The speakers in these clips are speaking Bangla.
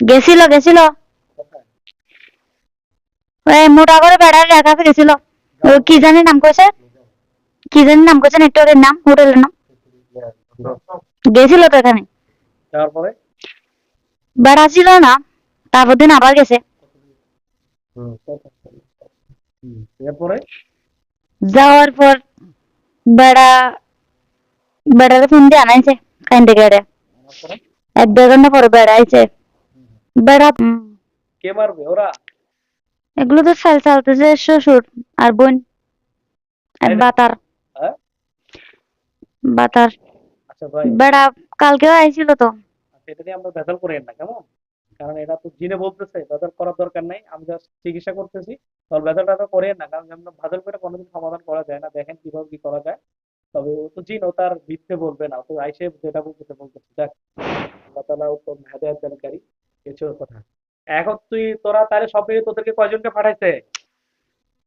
গেছিল গেছিল। ওই মোটা করে বেড়ার রেখা গেছিল। ওই কি জানি নাম কইছে কি জানি নাম কইছে নেটওয়ার্কের নাম হোটেলের নাম। গেছিল তো এখানে। বেড়া ছিল না তারপর দিন আবার গেছে। যাওয়ার পর বেড়া বেড়ারে ফোন দিয়ে আনাইছে কাইন্দে গেড়ে। এক দেড় ঘণ্টা পরে বেড়া আইছে বেড়া কে মারবে? ওরা? এগুলো তো চাল চালতেছে শ্বশুর আর বোন আর বাতার। হ্যাঁ? বাতার। আচ্ছা বেড়া কালকেও আইছিল তো। আচ্ছা, এটা নিয়ে আমরা ভেজাল করেন না কেমন? কারণ এটা তো জিনে বলতেছে ভেজাল করার দরকার নাই। আমি জাস্ট চিকিৎসা করতেছি। তবে ভেজাল টাজাল করেন না কারণ আমরা ভেজাল করে কোনোদিন সমাধান করা যায় না। দেখেন কীভাবে কি করা যায়। তবে ও তো জিন ও তার ভিত্তে বলবে না। ও তো আইসে যেটা বলতেছে বলতেছে। দেখ আল্লাহ তাআলা ও তো হেদায়েত দানকারী। কিছু কথা। এখন তুই তোরা তাহলে সব তোদেরকে কয়জনকে পাঠাইছে?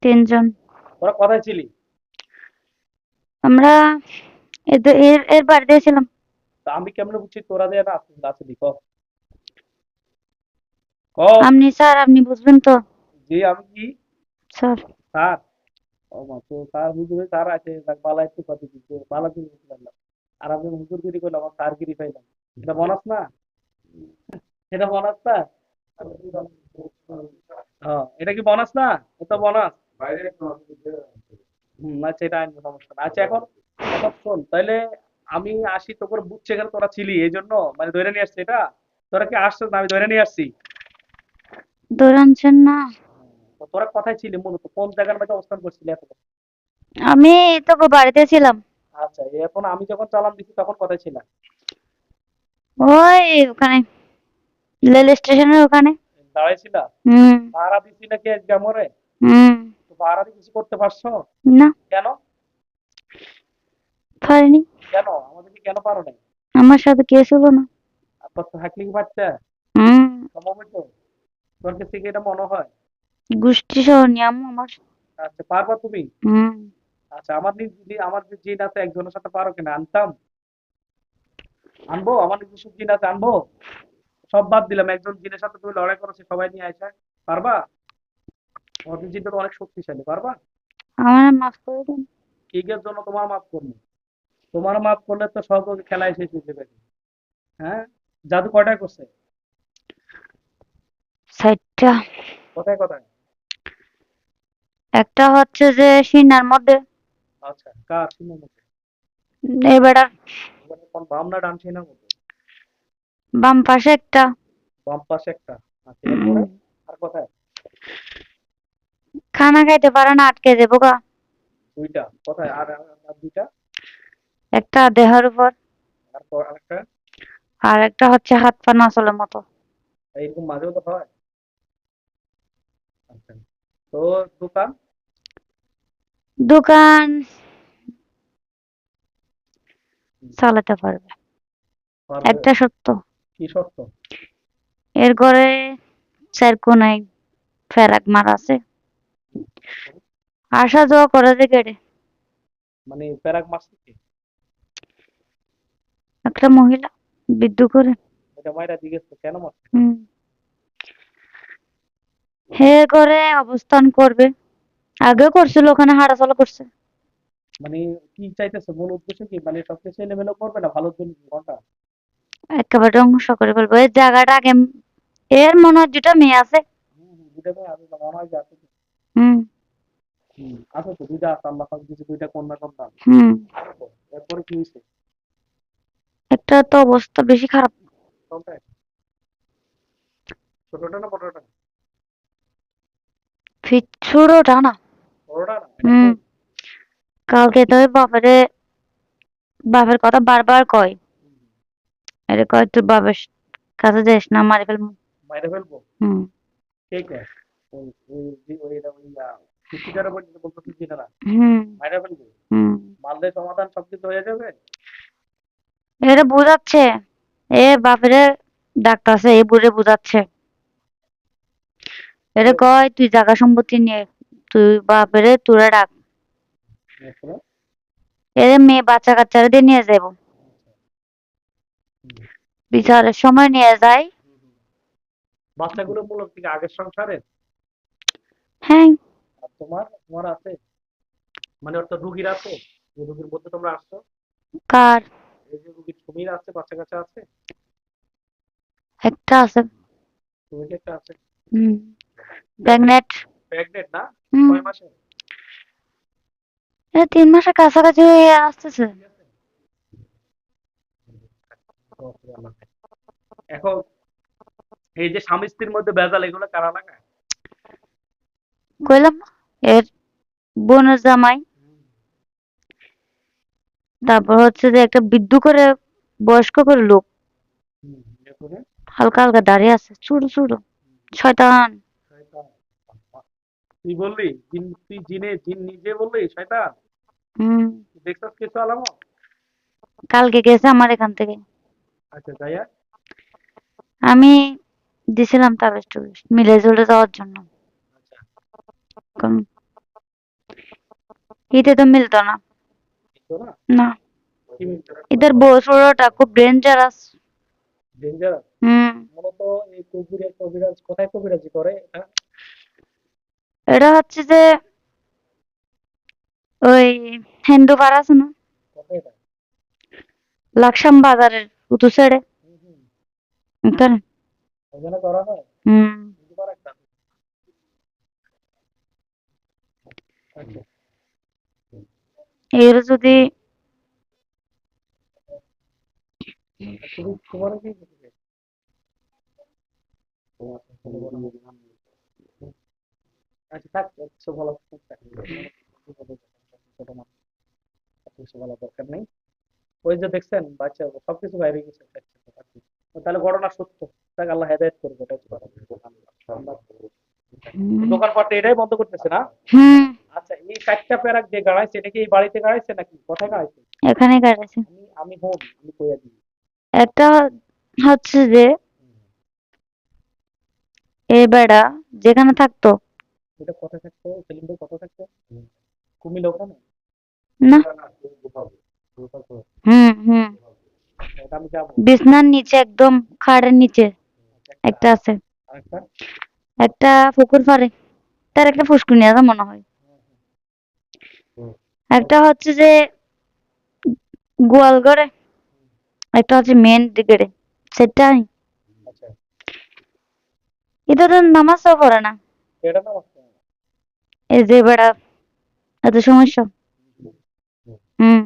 তিনজন। তোরা কোথায় ছিলি? আমরা এর এর বাড়িতে ছিলাম। তা আমি কেমনে বুঝছি তোরা যে না আসছিস আসছিলি ক ক আপনি স্যার আপনি বুঝবেন তো? জি আমি কি? স্যার। স্যার? ও মা তো স্যার হুজুরে স্যার আছে বালা একটু কথা দিচ্ছে বালা দিন বুঝলাম আর আমি হুজুরগিরি করলাম আমার স্যারগিরি পাইলাম। এটা বনাস না? এটা বনাস না? হ্যাঁ এটা কি বনাস না? এটা বনাস আচ্ছা এটা আইন সমস্যা না। আচ্ছা এখন এখন শোন আমি আসি তো করে বুঝছে এখানে তোরা ছিলি এই জন্য মানে ধরে নিয়ে আসছি এটা? তোরা কি আসছিস না? আমি ধরে নিয়ে আসছি। ধরে আনছেন না। তোরা কোথায় ছিলি মূলত? কোন জায়গার মধ্যে অবস্থান করছিলি এতক্ষণ? আমি তো বাড়িতে ছিলাম। আচ্ছা এখন আমি যখন চালান দিছি তখন কোথায় ছিলাম ওই ওখানে। রেল স্টেশনের ওখানে। দাঁড়াই ছিলা হুম। ভাড়া দিছি নাকি হুম। তো ভাড়া দিয়ে কিছু করতে পারছ? না। কেন? পারিনি। কেন? আমাদেরকে কেন পারো নাই? আমার সাথে কে ছিল না। আপনার তো থাকলে কি বাচ্চা। হুম। সম্ভব হইতো? তোর কাছে কি এটা মনে হয়? গোষ্ঠী সহ নিয়ম আমার। আচ্ছা পারবা তুমি? হুম। আচ্ছা আমার নিজ- আমার যে জিন আছে একজনের সাথে পারো কিনা? আনতাম? আনব? আমার নিজস্ব জিন আছে আনব? সব বাদ দিলাম। একজন জিনের সাথে তুমি লড়াই করেছ সবাই নিয়ে আইসা পারবা? আমাদের জিনটা তো অনেক শক্তিশালী পারবা? আমার মাফ করে দেন। কিগের জন্য তোমার মাফ করব? তোমার মাফ করলে তো সব খেলায় শেষ হয়ে যাবে। হ্যাঁ? জাদু কয়টায় করছে? সাইডটা কোথায় কোথায়? একটা হচ্ছে যে সিনার মধ্যে। আচ্ছা কার? সিনের মধ্যে? এবারে কোন বাম না ডান সিনের মধ্যে? বাম পাশে একটা। বাম পাশে একটা। আচ্ছা এরপরে আর কোথায়? খানা খাইতে পারে না আটকে দেবো গা। দুইটা। কোথায়? আর আর- দুইটা? একটা দেহের উপর। আর পর আরেকটা আর একটা হচ্ছে হাত পা নাচলের মতো। এইরকম মাঝেও তো হয়? আচ্ছা। তো দোকান? দোকান চালাতে পারবে। পারবে? একটা সত্য। কি শর্ত? এর ঘরে চার কোনায় ফেরাক মার আছে। আসা যাওয়া করে যে গেড়ে। মানে প্যারাক মারছে কি? একটা মহিলা বিদ্যুৎ করে। এটা মাইরা জিজ্ঞেস কেন মারছে? হে ঘরে অবস্থান করবে। আগে করছিল ওখানে হাঁটাচলা করছে। মানে কি চাইতেছে? মূল উদ্দেশ্য কি? মানে সবকিছু এলোমেলো করবে না? ভালোর জন্য কোনটা একেবারে ধ্বংস করে ফেলব। এই জায়গাটা আগে এর মনে হয় দুটা মেয়ে আছে। হুম, হুম, আছে তো, যে আছে। তো। হুম। হুম, আছে তো দুইটা আছে আল্লাহ পাক দিয়েছে দুইটা কন্যা সন্তান হুম। এরপরে কি হয়েছে? একটা তো অবস্থা বেশি খারাপ। ছোটটা না বড়টা? ফিচ্ছুরোটা না। বড়টা না? হুম। কালকে তো বাপেরে বাপের কথা বারবার কয়। আরে কয় তুই বাপের কাছে যাস না মারি ফেলব। মাইরে ফেলব? হুম। কে কে ওই ওই ওই ওই ওই শিক্ষিকারা বলতে বলতে চিনে না। হুম। মাইরে ফেলব? হুম। মালদে সমাধান সব কিছু হয়ে যাবে? এরা বুঝাচ্ছে। এ বাপেরে ডাক্তারছে এই বুড়ে বুঝাচ্ছে। এরে কয় তুই জায়গা সম্পত্তি নিয়ে তুই বাপেরে তোরা ডাক? এরে মেয়ে বাচ্চা কাচ্চারা দিয়ে নিয়ে যাব বিচারের সময় নিয়ে যায়। বাচ্চাগুলো মূলত আগের সংসারে? হ্যাঁ। আর তোমার? তোমার আছে? মানে অর্থাৎ রুগীর আছে? যে রুগীর মধ্যে তোমরা আসছো? কার? এই যে রুগীর সুমির আছে বাচ্চা কাচ্চা আছে? একটা আছে। তুমি কি একটা আছে? হুম। প্রেগনেন্ট। প্রেগনেন্ট না? হুম। কয় মাসে? তিন মাসের কাছাকাছি হয়ে আসতেছে। এখন এই যে স্বামী স্ত্রীর মধ্যে ভেজাল এগুলো কারা লাগায়? কইলাম এর বোনের জামাই। তারপর হচ্ছে যে একটা বিদ্যু করে বয়স্ক করে লোক। হালকা হালকা দাঁড়িয়ে আছে ছোট ছোট শয়তান। শয়তান। তুই বললি জিন তুই জিনে জিন নিজে বললি শয়তান? হুম। দেখছস কিছু আলামত? কালকে গেছে আমার এখান থেকে। আচ্ছা যাইয়া আমি দিছিলাম তাবিজ টুবিজ মিলে জুলে যাওয়ার জন্য। আচ্ছা। কারণ ঈদে তো মিলতো না। না? ঈদের বছরটা খুব ডেঞ্জারাস ডেঞ্জারাস হুম। মূলত এই কবিরাজ কবিরাজ কোথায় কবিরাজি করে এটা? এটা হচ্ছে যে ওই হিন্দু পাড়া আছে না লাকসাম বাজারের। সাইডে করা হয়? হুম। এর যদি আচ্ছা থাক কিছু বলা ছোট মানুষ এত কিছু বলা দরকার নেই ওই যে দেখছেন বাচ্চা সবকিছু বাইরে গেছে তাহলে ঘটনা সত্য তাকে আল্লাহ হেদায়ত করবে এটা হচ্ছে কথা। হুম, দোকানপাটে এটাই বন্ধ করতেছে না? আচ্ছা এই চারটা প্যারাক যে গাড়াইছে এটা কি এই বাড়িতে গাড়াইছে নাকি? কোথায় গাড়াইছে? এখানে কাটাছে আমি আমি আমি কইয়া দিই। একটা হচ্ছে যে এই বেড়া যেখানে থাকতো। এটা কোথায় থাকতো? সেলিম ভাই কোথায় থাকতো? কুমিল্লা ওখানে? না। হুম হুম। এটা বিছনার নিচে একদম খাটের নিচে। একটা আছে। একটা পুকুর পাড়ে। তার একটা ফুসকুনি আছে মনে হয়। একটা হচ্ছে যে গোয়াল ঘরে একটা হচ্ছে মেন দিকে সেটাই এটা তো নামাজও পড়ে না। এই যে বেড়া এত সমস্যা। হুম।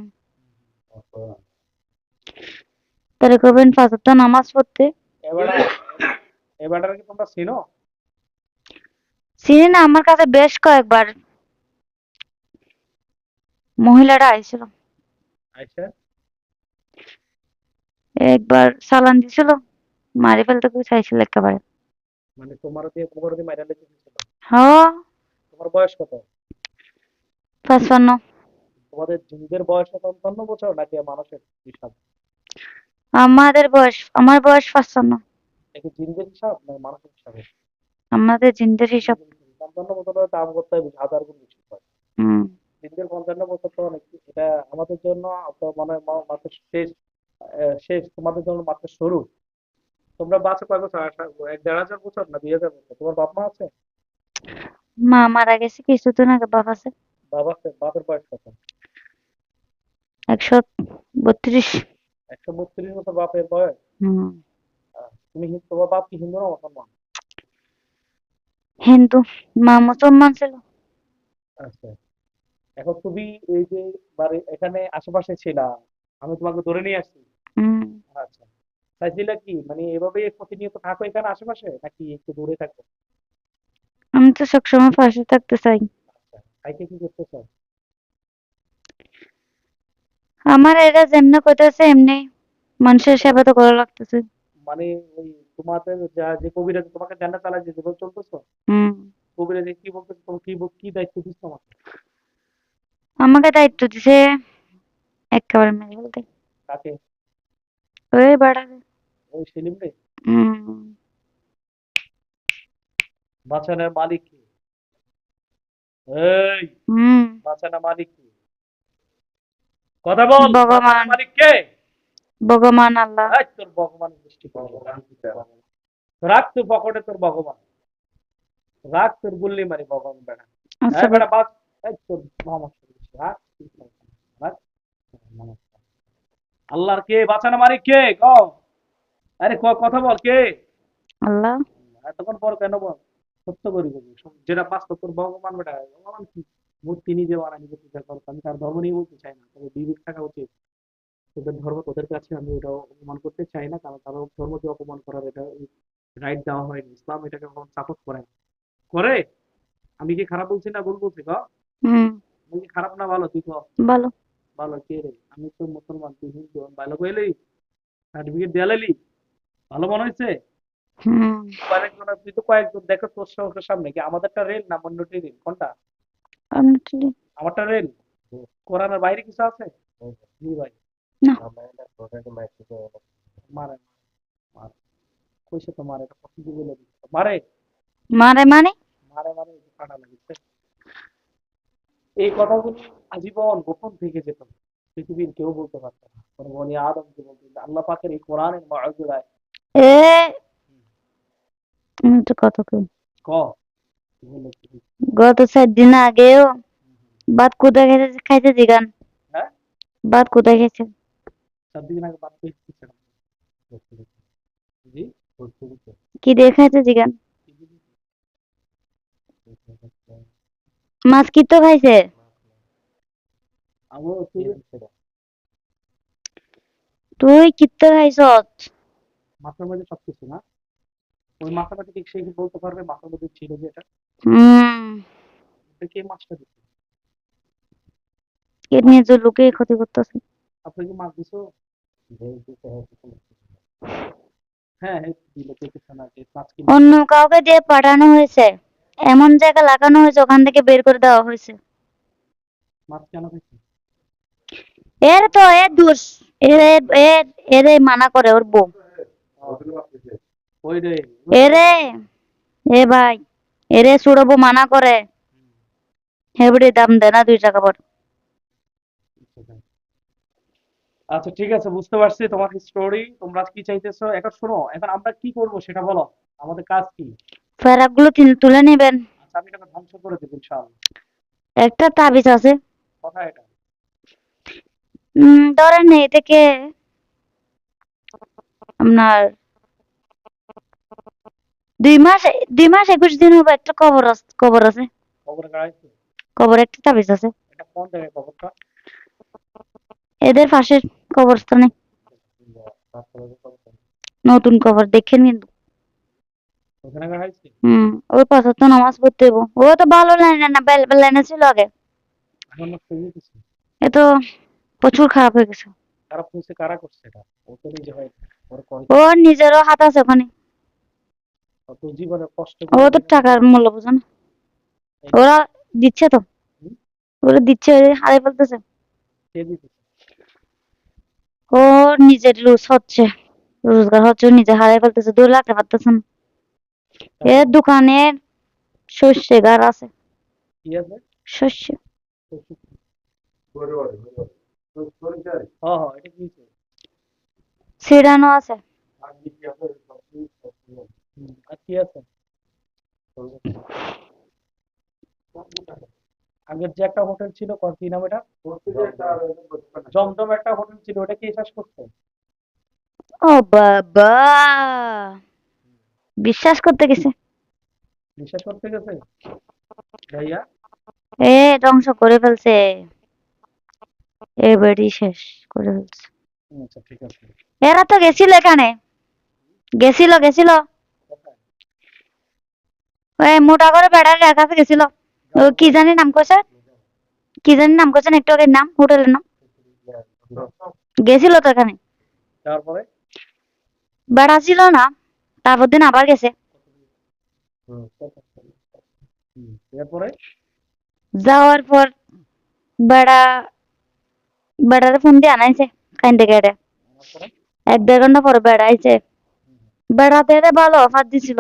তাহলে করবেন পাঁচ ওয়াক্ত নামাজ পড়তে। কি তোমরা চিনো? চিনি না আমার কাছে বেশ কয়েকবার মহিলারা আইছিল। আচ্ছা একবার চালান দিছিল মারি ফেলতে চাইছিল একেবারে। মানে তোমার দিয়ে তোমার দিয়ে মাইরা লেগে ছিল হ তোমার বয়স কত? পাঁচপান্ন। তোমাদের জিনদের বয়স পঞ্চান্ন বছর নাকি মানুষের হিসাব? আমাদের বয়স আমার বয়স পাঁচপান্ন। নাকি জিনদের হিসাব না মানুষের হিসাবে? আমাদের জিন্দের হিসাব। পঞ্চান্ন বছর দাম করতে হবে হাজার গুণ বেশি হয়। জিনদের পঞ্চান্ন বছর তো অনেক এটা আমাদের জন্য মানে মাত্র শেষ শেষ তোমাদের জন্য মাত্র শুরু। তোমরা বাঁচো কয় বছর? এক দেড় হাজার বছর না দুই হাজার বছর? তোমার বাপ মা আছে? মা মারা গেছে কিছুদিন আগে বাপ আছে। বাবা আছে? বাপের বয়স কত? একশো বত্রিশ। একশো বত্রিশ বাপের বয়স? হুম। তুমি তোমার বাপ কি হিন্দু না মুসলমান? হিন্দু। মা মুসলমান ছিল। আচ্ছা। এখন তুমি এই যে বাড়ি এখানে আশেপাশে ছিলা আমি তোমাকে ধরে নিয়ে আসছি। হুম। আচ্ছা। চাইছিলা কি? মানে এভাবে প্রতিনিয়ত থাকো এখানে আশেপাশে নাকি একটু দূরে থাকো? আমি তো সবসময় পাশে থাকতে চাই। আচ্ছা। কি করতে চাও? আমার এরা যেমনি কইতেছে এমনি মানুষের সেবা তো করা লাগতেছে। মানে ওই তোমাদের যা যে কবিরাজ তোমাকে জান্নাত তালা যে যেভাবে চলতেছো হুম। কবিরাজ কি বলতেছে তোমার কি কি দায়িত্ব দিচ্ছ আমাকে? আমাকে দায়িত্ব দিছে একেবারে মেরে ফেলতে। কাকে? ওই বাড়াবে ওই সেলিম রে হুম। বাঁচানোর মালিক কে? এই হুম। বাঁচানোর মালিক কে? কথা বল ভগবান। মালিক কে? ভগবান আল্লাহ। এই তোর ভগবানের দৃষ্টি ভগবান। রাখ তোর পকেটে তোর ভগবান। রাখ তোর গুল্লি মারি ভগবান বেড়া আচ্ছা। হ্যাঁ বেটা বাস এই তোর মামা রাখ নমস্কার। আল্লাহর কে? বাঁচানো মারি কে? ক? আরে ক- কথা বল কে? আল্লাহ। এতক্ষণ পর কেন বল? সত্য করি বলি। যেটা বাস্তব তোর ভগবান বেটা ভগবান কি? মূর্তি নিজে বানায় নিজে পূজা কর আমি তার ধর্ম নিয়ে বলতে চাই না তবে বিবেক থাকা উচিত। তোদের ধর্ম তোদের কাছে আমি ওটা অপমান করতে চাই না কারণ কারও ধর্মকে অপমান করার এটা রাইট দেওয়া হয়নি। ইসলাম এটাকে কখনো সাপোর্ট করে করে? আমি কি খারাপ বলছি না? ভুল বলছি হুম। আমি কি খারাপ না ভালো? তুই ক? বলো ভালো কে রে? আমি তো মুসলমান তুই হিন্দু ভালো কইলি সার্টিফিকেট দেয়ালেলি ভালো মনে হয়েছে? তুই তো কয়েকজন দেখো তোর সামনে কি? আমাদেরটা রেল না অন্যটি রেল কোনটা? আমারটা রেল কোরআনের বাইরে কিছু আছে? জি ভাই। না। মারে মারে। কইছে তো মারে এটা পছন্দ বলে দিচ্ছে মারে? মারে মানে? মারে মারে এই যে কাটা লাগিছে। এই কথাগুলো আজীবন গোপন থেকে যেত। পৃথিবীর কেউ বলতে পারত না। কোন বনি আদমকে বলতে আল্লাহ পাকের এই কোরআনের মাউজিজায় এ তো কত কই ক কি বলে কি? গত চার দিন আগেও ভাত কোথায় খাইতে খাইতে দিগান। হ্যাঁ? ভাত কোথায় খাইছে কি দিয়ে খাইতে দিগান? মাছ কি তো খাইছে? তুই কিত্তে খাইছ মাথার মধ্যে সবকিছু না? ওই মাথামেটিক্স সে কি বলতে পারবে মাথার মধ্যে ছিল যে এটা। কে মাছটা দিচ্ছে এর নিয়ে যে লোকে ক্ষতি করতেছে। আপনি কি মাছ দিছো? হ্যাঁ অন্য কাউকে দিয়ে পাঠানো হয়েছে। এমন জায়গা লাগানো হয়েছে ওখান থেকে বের করে দেওয়া হয়েছে। এর তো এর দোষ। এর এর- মানা করে ওর বউ। এরে এ ভাই এরে সুড়বো মানা করে। হেবড়ি দাম দেয় না দুই টাকা পর। আচ্ছা ঠিক আছে বুঝতে পারছি তোমার স্টোরি তোমরা কি চাইতেছো? এখন শোনো এখন আমরা কি করব সেটা বলো আমাদের কাজ কি? ফেরাকগুলো তুলে নেবেন। আচ্ছা আমি এটাকে ধ্বংস করে দেবো ইনশাআল্লাহ। একটা তাবিজ আছে। কথা এটা? ধরেন থেকে আপনার দুই মাস দুই মাস একুশ দিন হবে একটা কবর আছে। কবর আছে? কবর একটা তাবিজ আছে। এদের পাশের কবরস্থানে। নতুন কবর দেখেন কিন্তু। হুম ওই পাশে তো নামাজ পড়তে হইব। ও তো ভালো লাইনে না লাইনে ছিল আগে। এ তো প্রচুর খারাপ হয়ে গেছে। খারাপ হয়েছে কারা করছে এটা? ও নিজেরও হাত আছে ওখানে। জীবনে কষ্ট ও তো টাকার মূল্য বোঝে না। ওরা দিচ্ছে তো। ওরা দিচ্ছে হারাই ফেলতেছে। ও নিজের লুজ হচ্ছে। রোজগার হচ্ছে নিজে হারাই ফেলতেছে দুই লাখ পারতেছে না। এর দোকানের শস্যে। গার আছে হয়েছে? ছিড়ানো আছে? আর কি আছে? আগের যে একটা হোটেল ছিল কি নাম এটা? জমজম একটা হোটেল ছিল ওটা কি শেষ করছে? ও বাবা! বিশ্বাস করতে গেছে। বিশ্বাস করতে গেছে? ভাইয়া? এ ধ্বংস করে ফেলছে। এবারই শেষ করে ফেলছে। আচ্ছা ঠিক আছে। এরা তো গেছিল এখানে। গেছিল গেছিল? ওই মোটা করে বেড়ার কাছে গেছিল কি জানি নাম কইছে কি জানি নাম কইছেন একটু আগে নাম হোটেলের নাম। গেছিল তো এখানে বেড়া ছিল না তারপর দিন আবার গেছে যাওয়ার পর বেড়া বেড়ারে ফোন দিয়ে আনাইছে কাইন্দে কেটে আনার এক দেড় ঘণ্টা পরে বেড়া আইছে বেড়াতে ভালো অফার দিছিল।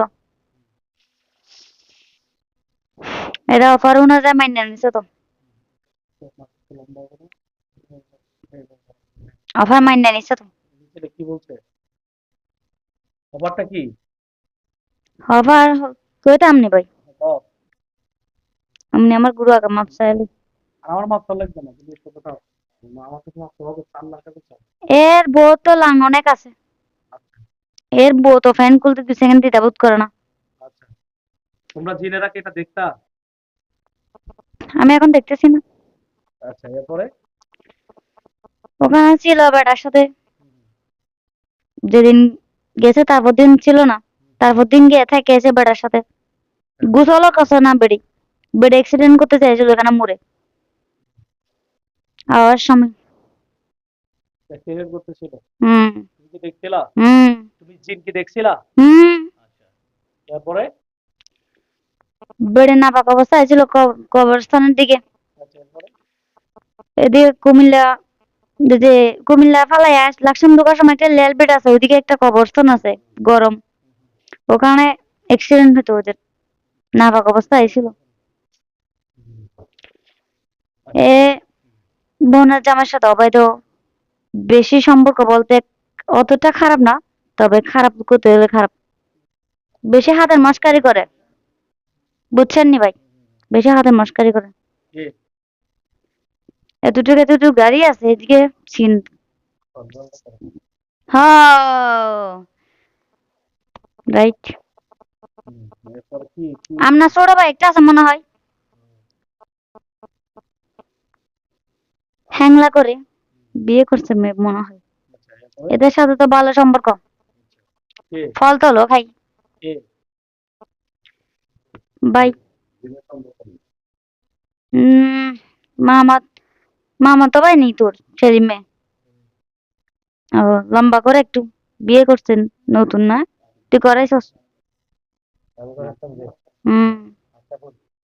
এটা অফার অনুযায়ী মাইনে নিছে তো অফার মাইনে নিছে তো কি বলছে ব্যাপারটা কি হবার কইতাম নি ভাই আমনি আমার গুরু আগে মাপ চাইলি আমার মাপ না কথা এর বউ তো লাং অনেক আছে এর বউ তো ফ্যান খুলতে দুই সেকেন্ড দিতে বোধ করে না তোমরা জিনেরা কি এটা দেখতা আমি এখন দেখতেছি না। আচ্ছা এরপরে? ওখানে ছিল বেটার সাথে। যেদিন গেছে তারপর দিন ছিল না। তারপর দিন গিয়ে থেকে এসে বেটার সাথে। গুছলও কাছে না বেড়ি। বেড়ে অ্যাক্সিডেন্ট করতে চাইছিল এখানে মরে? আওয়ার সময়। অ্যাক্সিডেন্ট করতেছিল? হুম। তুমি কি দেখছিলা? হুম। তুমি জিন কি দেখছিলা? হুম। আচ্ছা। এরপরে? বেড়ে না পাকা অবস্থায় ছিল কবরস্থানের দিকে। এদিকে কুমিল্লা যে- কুমিল্লা ফালাই আস লাকসাম ঢোকার সময় একটা লেল বেড আছে, ওইদিকে একটা কবরস্থান আছে, গরম। ওখানে অ্যাক্সিডেন্ট হতো ওদের। না পাকা অবস্থায় ছিল এ বোনের জামার সাথে অবৈধ বেশি সম্পর্ক বলতে অতটা খারাপ না, তবে খারাপ করতে হলে খারাপ। বেশি হাতের মস্কারি করে। বুঝছেন নি ভাই? বেশি হাতের মস্কারি করে কে? এতটুকু এতটুকু গাড়ি আছে এদিকে চিন রাইট। আপনার ছোট ভাই একটা আছে মনে হয়। হ্যাংলা করে বিয়ে করছে মনে হয়। আচ্ছা এদের সাথে তো ভালো সম্পর্ক। ফল তোলো খাই। উম, মামা মামা তো ভাই নেই তোর ছেলে মেয়ে। লম্বা করে একটু বিয়ে করছেন নতুন না? তুই করাইছস? হুম।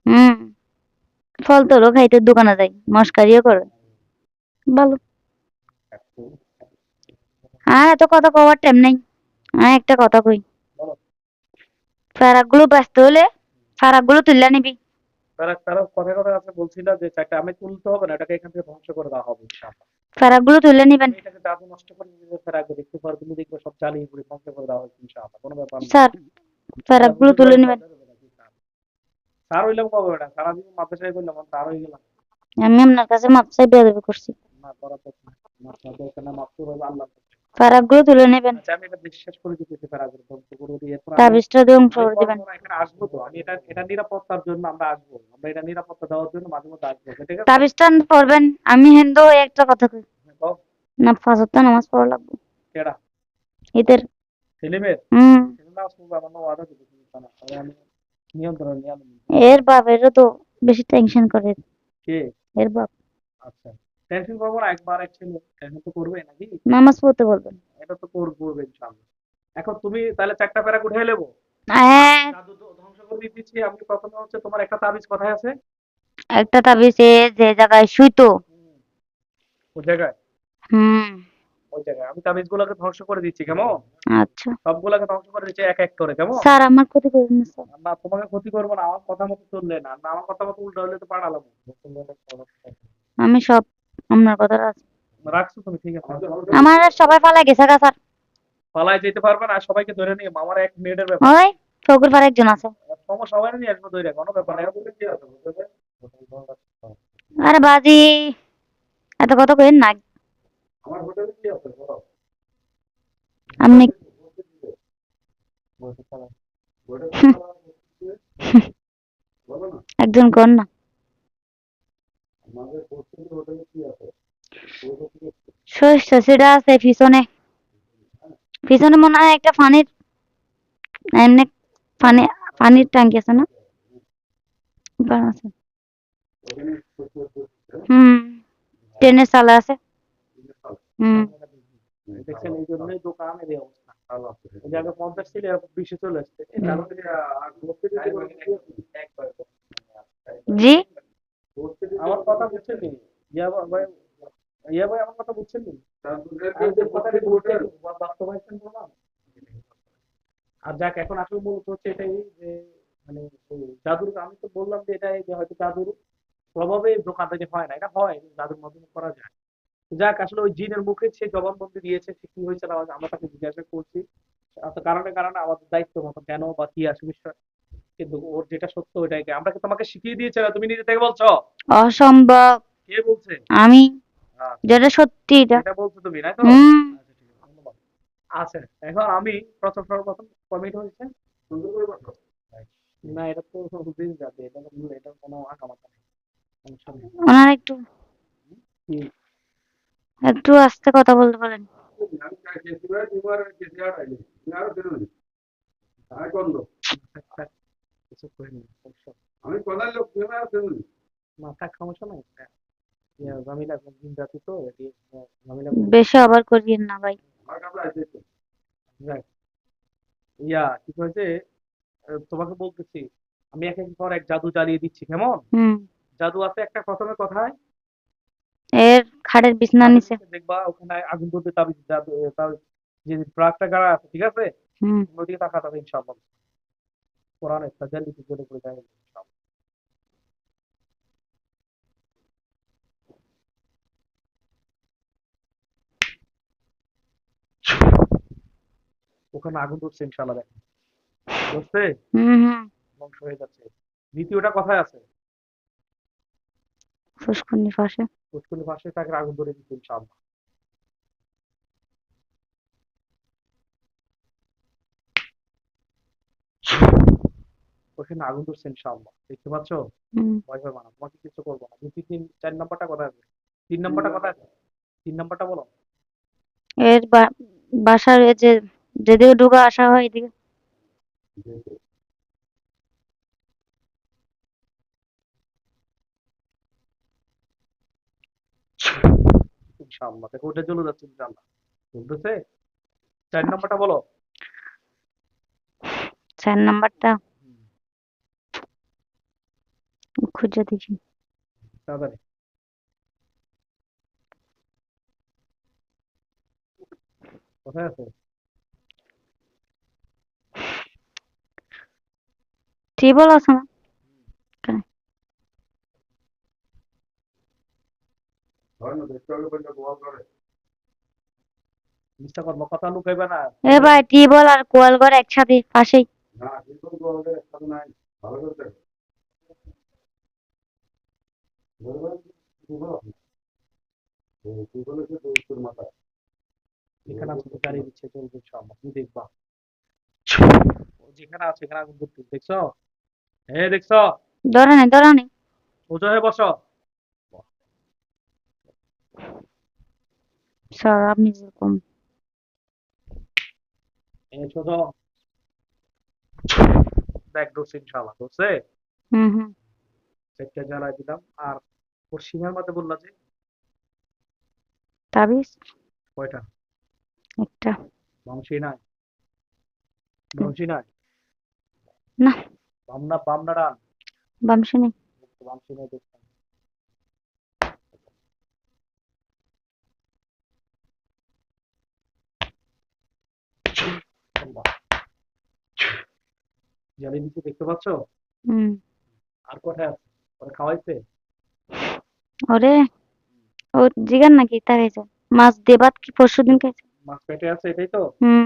হুম ফল তোলো খাইতে দোকানে যাই মস্কারিও করে। ভালো। আর এত কথা কবার টাইম নাই। আর একটা কথা কই। বলো। ফারাকগুলো ব্যস্ত হলে ফারাকগুলো তুললে নিবি। তারা তারা কথা কথা আছে বলছিল যে চারটা আমি তুলতে হবে না এটাকে এখান থেকে ধ্বংস করে দেওয়া হবে ইনশাআল্লাহ। ফারাকগুলো তুলে নিবেন। এটাকে জাদু নষ্ট করে নিজেদের ফেরা রাখবে দেখতে পারো তুমি দেখবে সব চালিয়ে পুরো ধ্বংস করে দেওয়া হবে ইনশাআল্লাহ কোনো ব্যাপার না। স্যার ফারাকগুলো তুলে নিবেন। স্যার হইলাম কবে বেটা? সারা জীবন মাদ্রাসায় করলাম স্যার হয়ে গেলাম। আমি আপনার কাছে চাই বেয়াদবি করছি। না করা তো না দরকার না হবে আল্লাহ ফারাকগুলো তুলে নেবেন। আচ্ছা আমি এটা বিশ্বাস করে দিতেছি ফেরা ধ্বংস করে দিয়ে তাবিজটা করে দিবেন। এখানে আসব তো আমি এটা এটা নিরাপত্তার জন্য আমরা আসব। আমরা এটা নিরাপত্তা দেওয়ার জন্য মাঝে মধ্যে আসব ঠিক আছে? তাবিজটা পড়বেন আমি হিন্দু হয়ে একটা কথা কই। কও, না ফাঁসত্তা নামাজ পড়া লাগবে। কেডা? এদের ছেলেমেয়ের হুম। ছেলে না আমার ওয়াদা দিতে না। আমি নিয়ন্ত্রণ নিয়ে এর তো বেশি টেনশন করে। কে? এর বাপ। আচ্ছা। টেনশন করব না একবার এক ছেলে টেনশন তো করবে নাকি? নামাজ পড়তে বলবেন এটা তো কর- করবে ইনশাআল্লাহ এখন তুমি তাহলে চারটা প্যারা উঠে নেব? হ্যাঁ। জাদু ধ্বংস করে দিচ্ছি আমি প্রথমে হচ্ছে তোমার একটা তাবিজ কোথায় আছে? একটা তাবিজে যে জায়গায় শুইতো। ওই জায়গায়? হুম। ওই জায়গায়। আমি তাবিজ গুলোকে ধ্বংস করে দিচ্ছি কেমন? আচ্ছা। সবগুলোকে ধ্বংস করে দিচ্ছি এক এক করে কেমন? স্যার আমার ক্ষতি করবেন না স্যার। না তোমাকে ক্ষতি করব না আমার কথা মতো চললে না। না আমার কথা মতো উল্টো হলে তো পাঠালাম আমি সব আপনার কথা রাখছি। তুমি ঠিক আছে। আমার আর সবাই ফালাই গেছে গা স্যার। পালায় যেতে পারবে না সবাইকে ধরে নিয়ে আমার এক মিনিটের ব্যাপার। ওই পাড়া একজন আছে। সময় সবাই নিয়ে আসব ধরে কোনো ব্যাপার না কি আছে আরে বাজি এত কথা কইেন না। আমার হোটেলে কি আছে বলো? আপনি একজন কর না। সেটা আছে পিছনে। পিছনে মনে হয় একটা পানির এমনি পানি পানির ট্যাঙ্কি আছে না? ওখানে আছে হুম ট্রেনের চালা আছে। হুম। দেখছেন এই জন্যই দোকানের এই অবস্থা। এই জায়গায় পঞ্চাশ ছিল বিশে চলে আসছে। এই কারণে আর ভর্তি দিতে বলে একবার জি? আমার কথা বুঝছেন নি ইয়া ভাই ইয়া ভাই আমার কথা বুঝছেন নি আমি বলছেন বাস্তবায়ন করলাম আর যাক এখন আসলে মূলত হচ্ছে এটাই যে মানে জাদুর আমি তো বললাম যে এটাই যে হয়তো জাদুর প্রভাবে দোকান থেকে হয় না এটা হয় জাদুর মাধ্যমে করা যায়। যাক আসলে ওই জিনের মুখে সে জবানবন্দি দিয়েছে সে কি হয়েছে আমরা তাকে জিজ্ঞাসা করছি। কারণে কারণে আমাদের দায়িত্ব মতো কেন বা কি আসে বিষয়? কিন্তু ওর যেটা সত্য ওইটাই আমরা কি তোমাকে শিখিয়ে দিয়েছে না? তুমি নিজে থেকে বলছো? অসম্ভব। কে বলছে? আমি আচ্ছা, যেটা সত্যি এটা। এটা বলছো তুমি না তো? আচ্ছা ঠিক আছে ধন্যবাদ। আচ্ছা এখন আমি প্রথম সর্বপ্রথম কমিট হয়েছে। সুন্দর করে বলো। না এটা তো দিন যাবে এটা তো এটা কোনো আঁকামাতা নেই। ওনার একটু একটু আস্তে কথা বলতে বলেন থাক, কিছু করিনি সমস্যা আমি কোনার লোক তুমি আর তুমি না থাক সমস্যা নাই ইয়া, ঝামেলা দিন রাতে তো এটি আহ, ঝামেলা বেশি আবার করিয়েন না ভাই। আমার কাছে আছে তো। যাক। ইয়া কি হয়েছে তোমাকে বলতেছি আমি এক এক পর এক জাদু চালিয়ে দিচ্ছি কেমন? হুম। জাদু আছে একটা প্রথমে কথায়? এর খাটের বিছনা নিচে। দেখবা ওখানে আগুন ধরতে তাবিজ জাদু তার যে প্রাকটা গাড়া আছে ঠিক আছে? হুম। ওদিকে তাকাতে হবে ইনশাআল্লাহ। কোরআনে তাজাল্লি কি করে ইনশাআল্লাহ। ওখানে আগুন ধরছে ইনশাআল্লাহ দেখেন হুম ধ্বংস হয়ে যাচ্ছে। দ্বিতীয়টা কথায় আছে। ফুসকুনি পুষ্কুনি পাশে তাকে আগুন ধরে দিচ্ছে ইনশাআল্লাহ। ওখানে আগুন ধরছে ইনশাআল্লাহ। দেখতে পাচ্ছ? ভয় পাবে না। তোমাকে কিছু করব না। দুই তিন চার নম্বরটা কথা আছে? তিন নম্বরটা কথা আছে? তিন নম্বরটা বলো। এর বাসার যে যেদিকে ঢুকা আসা হয় এদিকে। ইনশাআল্লাহ। দেখো ওটা চলে যাচ্ছে ইনশাআল্লাহ। বুঝতেছে চার নম্বরটা বলো। চার নাম্বারটা খুঁজে দেখি। তাড়াতাড়ি। কোথায় আছে? টিবল আছে না? কথা লুকাইবে না এ ভাই টিবল আর কোয়াল ঘর একসাথে পাশেই। না, গোয়া করে একসাথে নাই। ভালো করে দেখো। ধরে ধরে কি বলো? ও, কি বলেছে তো উত্তর মাথা। এখানে আছে গাড়ি দিচ্ছে চলবে ইনশাআল্লাহ তুমি দেখবা। যেখানে আছে এখানে আগুন ধরতে দেখছ? এ দেখছ? ধরে নেই ধরে নেই সোজা হয়ে বসো। স্যার আপনি যেরকম। এ সোজা দেখ ধরছে ইনশাআল্লাহ ধরছে হুম হুম। সেটটা জ্বালাই দিলাম আর ওর মধ্যে বললা যে তাবিজ? কয়টা? একটা। বংশী নাই। বংশী নাই? না। বামনা বামনা ডান নেই। নাই দেখতাম দেখতে পাচ্ছ? হুম। আর কোথায় আছে? ওরা খাওয়াইছে? ওরে ও জিগান নাকি? তা খাইছে মাছ দিয়ে ভাত কি পরশু দিন খাইছে? মাছ পেটে আছে এটাই তো? হুম।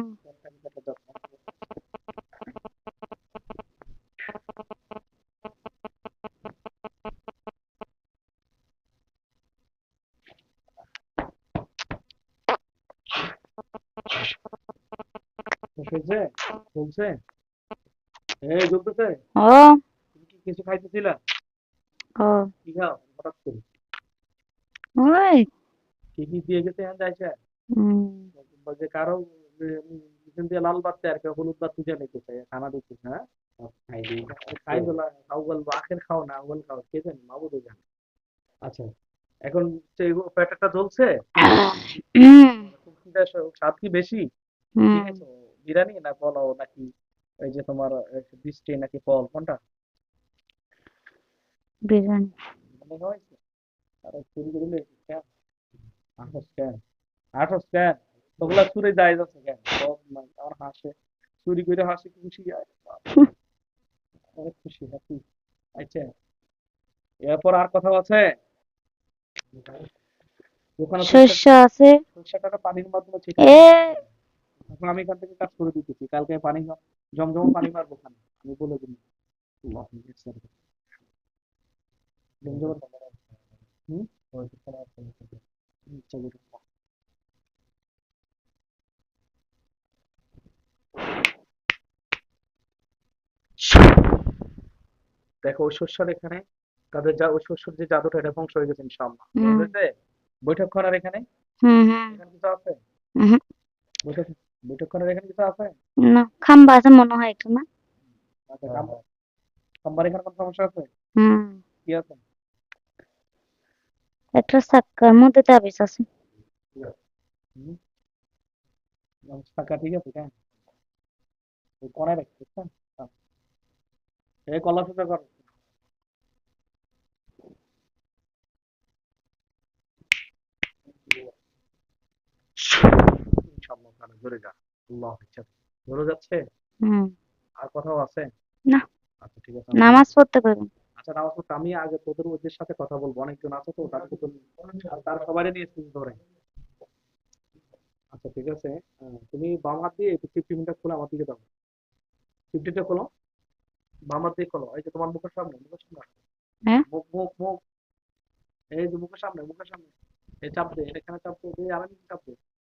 শেষ চলছে এই চলতেছে ও। তুমি কি কিছু খাইতেছিলা? ও। কি খাও? হঠাৎ করে। দিয়ে গেছে হ্যাঁ যাইছে হুম। যে কারও এখান দিয়ে লাল বাচ্চা আর কেউ হলুদ বাচ্চা দিয়ে নিতেছে খানা দিতেছে হ্যাঁ? খাই দিই খাই বলা খাও বলব আখের খাও না আউগল খাও কে জানি মাবুদে জানে। আচ্ছা এখন সেই জ্বলছে। স্বাদ কি বেশি? কি হুম খাইছো? বিরিয়ানি না পোলাও নাকি ওই যে তোমার বৃষ্টি নাকি ফল কোনটা? বিরিয়ানি। মনে আরে চুরি করলে কেন? আঠাশ কেন আঠাশ কেন ওগুলা চুরি যায় যাচ্ছে কেন? আমার হাসে। চুরি করে হাসি খুশি? অনেক খুশি হ্যাপি আচ্ছা এরপর আর কথা আছে? শস্য পানির মাধ্যমে ঠিক এখন আমি এখান থেকে কাজ করে দিতেছি। কালকে পানি জমজমা পানি মারবো ওখানে। আমি বলে দিন বেটা। দেখো ওই শস্যর এখানে তাদের যা ওই শস্যর যে জাদুটা এটা ধ্বংস হয়ে গেছে ইনশাআল্লাহ। করার এখানে? এখানে কিছু আছে? বৈঠক করার এখানে কিছু আছে? না খাম্বা আছে মনে হয় একটু না? আচ্ছা কামবার এখানে কোনো সমস্যা আছে? হুম। কি আছে? একটা সাক্কার মধ্যে তাবিজ আছে। ঠিক আছে কেন কোনায় রাখি হ্যাঁ। এই কলা সুতা কর। ইনশাআল্লাহ জোরে যা। আল্লাহ ইচ্ছা যাচ্ছে? হুম। আর কোথাও আছে? না। আচ্ছা ঠিক আছে নামাজ পড়তে পারবেন নামাজ পড়তে আমি আগে তোদের ওদের সাথে কথা বলব। অনেকজন আছে তো বলবি। আর তার সবারই নিয়ে এসেছিস ধরে। আচ্ছা ঠিক আছে। তুমি বাম হাত দিয়ে ফিফটিনটা খোলো আমার দিকে দাও। ফিফটিনটা খোলো। বাম হাত দিয়ে খোলো। এই যে তোমার মুখের সামনে মুখের সামনে। হ্যাঁ? মুখ মুখ মুখ। এই যে মুখের সামনে মুখের সামনে। এই চাপ দে এখানে চাপ দে এই আরেক চাপ দে।